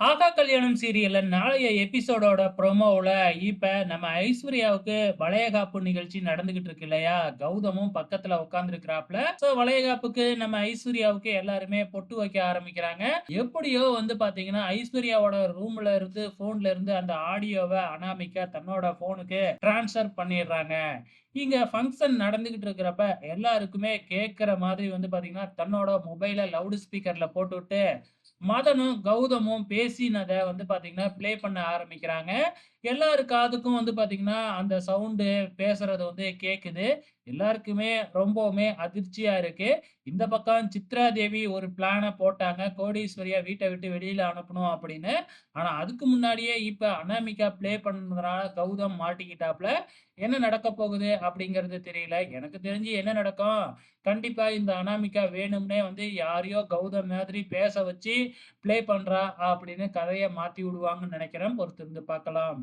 ஆகா கல்யாணம் சீரியல்ல நாளைய எபிசோடோட ப்ரோமோவில் இப்போ நம்ம ஐஸ்வர்யாவுக்கு வளையகாப்பு நிகழ்ச்சி நடந்துகிட்டு இருக்கு இல்லையா? கௌதமும் பக்கத்துல உட்காந்துருக்கிறாப்ல ஸோ வளையகாப்புக்கு நம்ம ஐஸ்வர்யாவுக்கு எல்லாருமே பொட்டு வைக்க ஆரம்பிக்கிறாங்க. எப்படியோ வந்து பாத்தீங்கன்னா ஐஸ்வர்யாவோட ரூம்ல இருந்து போன்ல இருந்து அந்த ஆடியோவை அனாமிக்க தன்னோட போனுக்கு டிரான்ஸ்ஃபர் பண்ணிடுறாங்க. இங்க ஃபங்க்ஷன் நடந்துகிட்டு இருக்கிறப்ப எல்லாருக்குமே கேட்கிற மாதிரி வந்து பாத்தீங்கன்னா தன்னோட மொபைலை லவுட் ஸ்பீக்கர்ல போட்டுவிட்டு மதனும் கௌதமும் பேசினத வந்து பாத்தீங்கன்னா ப்ளே பண்ண ஆரம்பிக்கிறாங்க. எல்லாரு காதுக்கும் வந்து பாத்தீங்கன்னா அந்த சவுண்டு பேசுறது வந்து கேக்குது. எல்லாருக்குமே ரொம்பவுமே அதிர்ச்சியா இருக்கு. இந்த பக்கம் சித்ரா தேவி ஒரு பிளான போட்டாங்க. கோடீஸ்வரியா வீட்டை விட்டு வெளியில அனுப்பணும் அப்படின்னு. ஆனா அதுக்கு முன்னாடியே இப்ப அனாமிகா ப்ளே பண்றதுனால கௌதம் மாட்டிக்கிட்டாப்ல. என்ன நடக்க போகுது அப்படிங்கிறது தெரியல. எனக்கு தெரிஞ்சு என்ன நடக்கும்? கண்டிப்பா இந்த அனாமிகா வேணும்னே வந்து யாரையோ கௌதம் மாதிரி பேச வச்சு ப்ளே பண்றா அப்படின்னு கதையை மாத்தி விடுவாங்கன்னு நினைக்கிறேன். பொறுத்திருந்து பார்க்கலாம்.